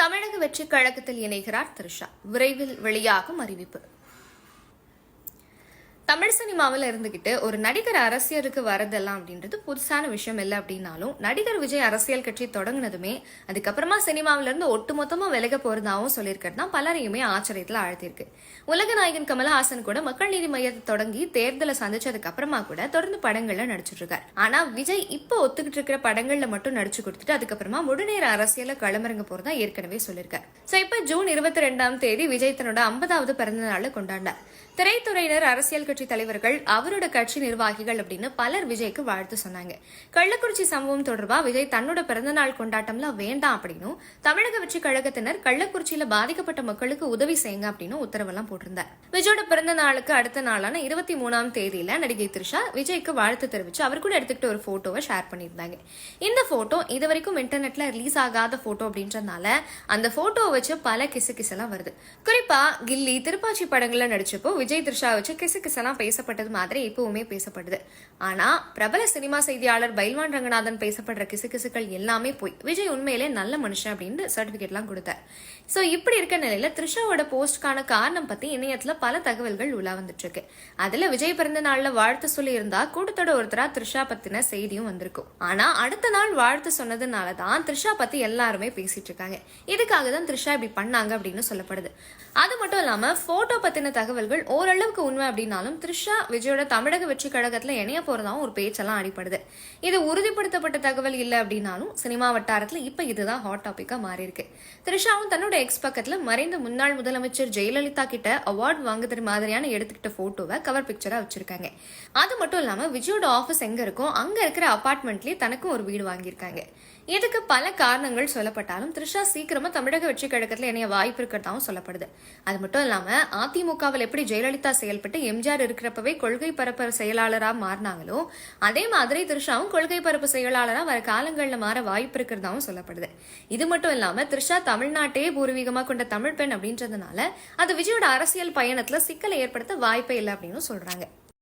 தமிழக வெற்றி கழகத்தில் இணைகிறார் த்ரிஷா. விரைவில் வெளியாகும் அறிவிப்பு. தமிழ் சினிமாவில் இருந்துக்கிட்டு ஒரு நடிகர் அரசியலுக்கு வரதெல்லாம் அப்படின்றது புதுசான விஷயம் இல்லை அப்படின்னாலும் நடிகர் விஜய் அரசியல் கட்சி தொடங்கினதுமே அதுக்கப்புறமா சினிமாவிலேருந்து ஒட்டுமொத்தமாக விலக போகிறதாகவும் சொல்லியிருக்கிறது தான் பலரையுமே ஆச்சரியத்தில் ஆழ்த்திருக்கு உலக நாயகன் கமலஹாசன் கூட மக்கள் நீதி மையத்தை தொடங்கி தேர்தலை சந்திச்சதுக்கு அப்புறமா கூட தொடர்ந்து படங்களில் நடிச்சிட்டு இருக்காரு. ஆனால் விஜய் இப்போ ஒத்துக்கிட்டு இருக்கிற படங்களில் மட்டும் நடிச்சு கொடுத்துட்டு அதுக்கப்புறமா முழுநேர அரசியல களமிறங்க போறதா ஏற்கனவே சொல்லியிருக்காரு. ஸோ இப்போ ஜூன் இருபத்தி ரெண்டாம் தேதி விஜய் தன்னோட ஐம்பதாவது பிறந்த நாளை கொண்டாடினார். திரைத்துறையினர் அரசியல் கட்சி தலைவர்கள் அவரோட கட்சி நிர்வாகிகள் அப்படின்னு பலர் விஜய்க்கு வாழ்த்து சொன்னாங்க. கள்ளக்குறிச்சி சம்பவம் தொடர்பா விஜய் தன்னோட பிறந்தநாள் கொண்டாட்டம்லாம் வேண்டாம் அப்படின்னும் தமிழக வெற்றி கழகத்தினர் கள்ளக்குறிச்சியில பாதிக்கப்பட்ட மக்களுக்கு உதவி செய்யுங்க அப்படின்னு உத்தரவெல்லாம் போட்டிருந்தார். விஜயோட பிறந்த நாளுக்கு அடுத்த நாளான இருபத்தி மூணாம் தேதியில நடிகை த்ரிஷா விஜய்க்கு வாழ்த்து தெரிவிச்சு அவர் கூட எடுத்துக்கிட்ட ஒரு போட்டோவை ஷேர் பண்ணியிருந்தாங்க. இந்த போட்டோ இது வரைக்கும் இன்டர்நெட்ல ரிலீஸ் ஆகாத போட்டோ அப்படின்றதுனால அந்த போட்டோவை வச்சு பல கிசு கிசெல்லாம் வருது. குறிப்பா கில்லி திருப்பாச்சி படங்கள்ல நடிச்சப்போ விஜய் த்ரிஷா வச்சு கிசு கிசெல்லாம் பேசப்பட்டது மாதிரி இப்பவுமே பேசப்படுது. ஆனா பிரபல சினிமா செய்தியாளர் பைல்வான் ரங்கநாதன் பேசப்படுற கிசு கிசுக்கள் எல்லாமே போய் விஜய் உண்மையிலே நல்ல மனுஷன் அப்படின்னு சர்டிபிகேட்லாம் கொடுத்தார். சோ இப்படி இருக்க நிலையில த்ரிஷாவோட போஸ்ட்கான காரணம் பத்தி இணையத்துல பல தகவல்கள் உலா வந்துட்டு இருக்கு அதுல விஜய் பிறந்த நாள்ல வாழ்த்து சொல்லி இருந்தா கூட்டத்தோட ஒருத்தரா த்ரிஷா பத்தின செய்தியும் வந்திருக்கும். ஆனா அடுத்த நாள் வாழ்த்து சொன்னதுனால தான் த்ரிஷா பத்தி எல்லாருமே பேசிட்டு இருக்காங்க. இதுக்காக தான் த்ரிஷா இப்படி பண்ணாங்க அப்படின்னு சொல்லப்படுது. அது மட்டும் இல்லாம போட்டோ பத்தின தகவல்கள் ஓரளவுக்கு உண்மை அப்படின்னாலும் த்ரிஷா விஜயோட தமிழக வெற்றி கழகத்தில் இணைய போறதாவும் ஒரு பேச்செல்லாம் அடிப்படுது இது உறுதிப்படுத்தப்பட்ட தகவல் இல்லை அப்படின்னாலும் சினிமா வட்டாரத்தில் இப்போ இதுதான் ஹாட் டாப்பிக்காக மாறி இருக்கு த்ரிஷாவும் தன்னோட எக்ஸ் பக்கத்தில் மறைந்த முன்னாள் முதலமைச்சர் ஜெயலலிதா கிட்ட அவார்ட் வாங்குறது மாதிரியான எடுத்துக்கிட்ட போட்டோவை கவர் பிக்சரா வச்சிருக்காங்க. அது மட்டும் இல்லாமல் விஜயோட ஆஃபீஸ் எங்க இருக்கோ அங்க இருக்கிற அபார்ட்மெண்ட்லயே தனக்கும் ஒரு வீடு வாங்கியிருக்காங்க. இதுக்கு பல காரணங்கள் சொல்லப்பட்டாலும் த்ரிஷா சீக்கிரமா தமிழக வெற்றி கழகத்தில் இணைய வாய்ப்பு இருக்கிறதாவும் சொல்லப்படுது. அது மட்டும் இல்லாமல் அதிமுகவில் எப்படி ஜெயலலிதா ஜெயலலிதா செயல்பட்டு எம்ஜிஆர் இருக்கிறப்பவே கொள்கை பரப்பு செயலாளராக மாறினாங்களோ அதே மாதிரி த்ரிஷாவும் கொள்கை பரப்பு செயலாளராக வர காலங்களில் மாற வாய்ப்பு இருக்கிறதாவும் சொல்லப்படுது. இது மட்டும் இல்லாமல் த்ரிஷா தமிழ்நாட்டையே பூர்வீகமாக கொண்ட தமிழ் பெண் அப்படின்றதுனால அது விஜயோட அரசியல் பயணத்தில் சிக்கலை ஏற்படுத்த வாய்ப்பே இல்லை அப்படின்னு சொல்றாங்க.